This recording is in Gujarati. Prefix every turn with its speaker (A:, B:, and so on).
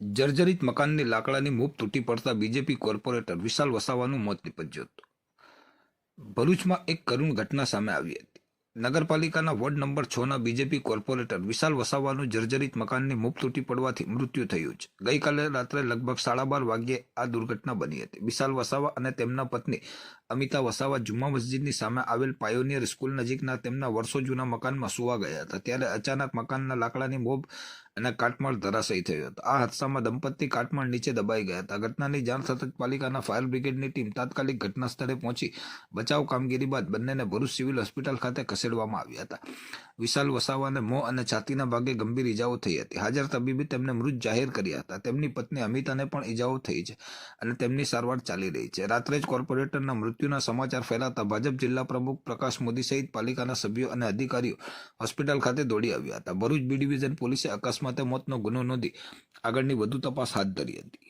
A: જર્જરિત મકાનની લાકડાની મૂપ તૂટી પડતા બીજેપી કોર્પોરેટર વિશાલ વસાવાનું મોત નીપજ્યું હતું. ભરૂચમાં એક કરુણ ઘટના સામે આવી હતી. નગરપાલિકાના વોર્ડ નંબર છ ના બીજેપી કોર્પોરેટર વિશાલ વસાવાનું જર્જરિત મકાનની મૂપ તૂટી પડવાથી મૃત્યુ થયું છે. ગઈકાલે રાત્રે લગભગ સાડા બાર વાગ્યે આ દુર્ઘટના બની હતી. વિશાલ વસાવા અને તેમના પત્ની અમિતા વસાવા જુમ્મા મસ્જિદની સામે આવેલ પાયોનિયર સ્કૂલ નજીકના તેમના વર્ષો જૂના મકાનમાં સુવા ગયા હતા. ત્યારે અચાનક મકાનના લાકડાની મોબ અને કાટમાળ ધરાશયી થયો હતો. આ હાદસામાં દંપતી કાટમાળ નીચે દબાઈ ગયા હતા. ઘટનાની જાણ થતાં પાલિકાના ફાયર બ્રિગેડની ટીમ તાત્કાલિક ઘટના સ્થળે પહોંચી બચાવ કામગીરી બાદ બંનેને ભરૂચ સિવિલ હોસ્પિટલ ખાતે ખસેડવામાં આવ્યા હતા. વિશાલ વસાવાને મોં અને છાતીના ભાગે ગંભીર ઈજાઓ થઈ હતી. હાજર તબીબે તેમને મૃત જાહેર કર્યા હતા. તેમની પત્ની અમિતાને પણ ઈજાઓ થઈ છે અને તેમની સારવાર ચાલી રહી છે. રાત્રે જ કોર્પોરેટરના મૃત્યુના સમાચાર ફેલાતા ભાજપ જિલ્લા પ્રમુખ પ્રકાશ મોદી સહિત પાલિકાના સભ્યો અને અધિકારીઓ હોસ્પિટલ ખાતે દોડી આવ્યા હતા. ભરૂચ બી ડિવિઝન પોલીસે અકસ્માતે મોતનો ગુનો નોંધી આગળની વધુ તપાસ હાથ ધરી હતી.